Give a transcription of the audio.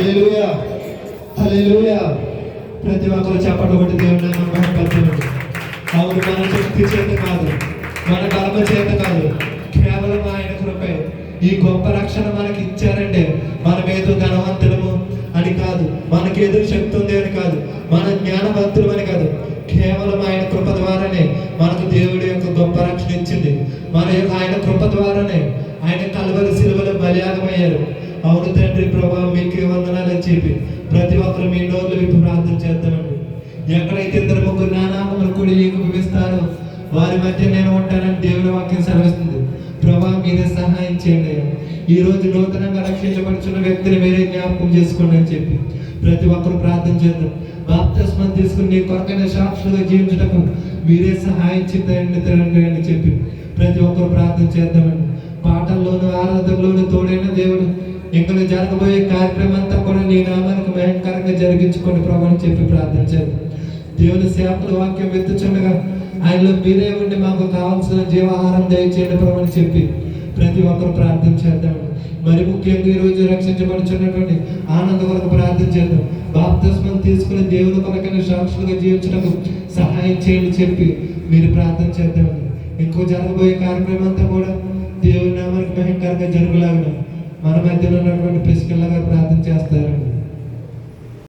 హల్లెలూయా. హల్లెలూయా. ప్రతి ఒక్కరు చెప్పడం ఒకటి దేవుడు మహిమపరచండి అవును మన శక్తి చేత కాదు మన కర్మ చేత కాదు కేవలం ఆయన కృపే. ఈ గొప్ప రక్షణ మనకి ఇచ్చారంటే మనమేదో ధనవంతులము అని కాదు మనకేదో శక్తి ఉంది అని కాదు మన జ్ఞానవంతులు అని కాదు కేవలం ఆయన కృప ద్వారానే మనకు దేవుడి యొక్క గొప్ప రక్షణ ఇచ్చింది. మన యొక్క ఆయన కృప ద్వారానే ఆయన కలవరి శిలువలు బలియాగమయ్యారు. అవును తండ్రి ప్రభా మీకే వందనాలని చెప్పి ప్రతి ఒక్కరు మీ నోళ్ళు విప్పి ప్రార్థన చేద్దామండి. ఎక్కడైతే ఇద్దరు ముగ్గురు నానామలు కూడి ఏకీభవిస్తారో వారి మధ్య నేను ఉంటానని దేవుని వాక్యం సెలవిస్తుంది. ప్రభా మీరే సహాయం చేయండి ఈ రోజు నూతనంగా రక్షించబడుచున్న వ్యక్తిని మీరే జ్ఞాపకం చేసుకోండి అని చెప్పి ప్రతి ఒక్కరు ప్రార్థన చేద్దాం. బాప్తిస్మం తీసుకుని నీ కొరకైన సాక్షులుగా జీవించటకు మీరే సహాయం చేయండి తినండి అని చెప్పి ప్రతి ఒక్కరు ప్రార్థన చేద్దామండి. పాటల్లోనూ ఆరాధనలోనూ తోడైన దేవుడు ఇంకా జరగబోయే కార్యక్రమం అంతా కూడా నీ నామానికి భయంకరంగా జరిగించుకోండి ప్రభావం చెప్పి ప్రార్థన చేద్దాం దేవుని సేవకుల వాక్యం వెతుచుండగా ఆయనలో మీరే ఉండి మాకు కావాల్సిన జీవాహారం దయచేయండి ప్రభు అని చెప్పి ప్రతి ఒక్కరు ప్రార్థన చేద్దాం మరి ముఖ్యంగా ఈ రోజు రక్షించబడుచున్నటువంటి ఆనంద కొరకు ప్రార్థన చేద్దాం బాప్తిస్మం తీసుకుని దేవుని కొరకైన సాక్షులుగా జీవించడానికి సహాయం చేయండి చెప్పి మీరు ప్రార్థన చేద్దామండి ఇంకో జరగబోయే కార్యక్రమం అంతా కూడా దేవుని నామానికి భయంకరంగా జరుగులాగా మన మధ్యలో ఉన్నటువంటి పిసికల్లాగా ప్రార్థన చేస్తారండి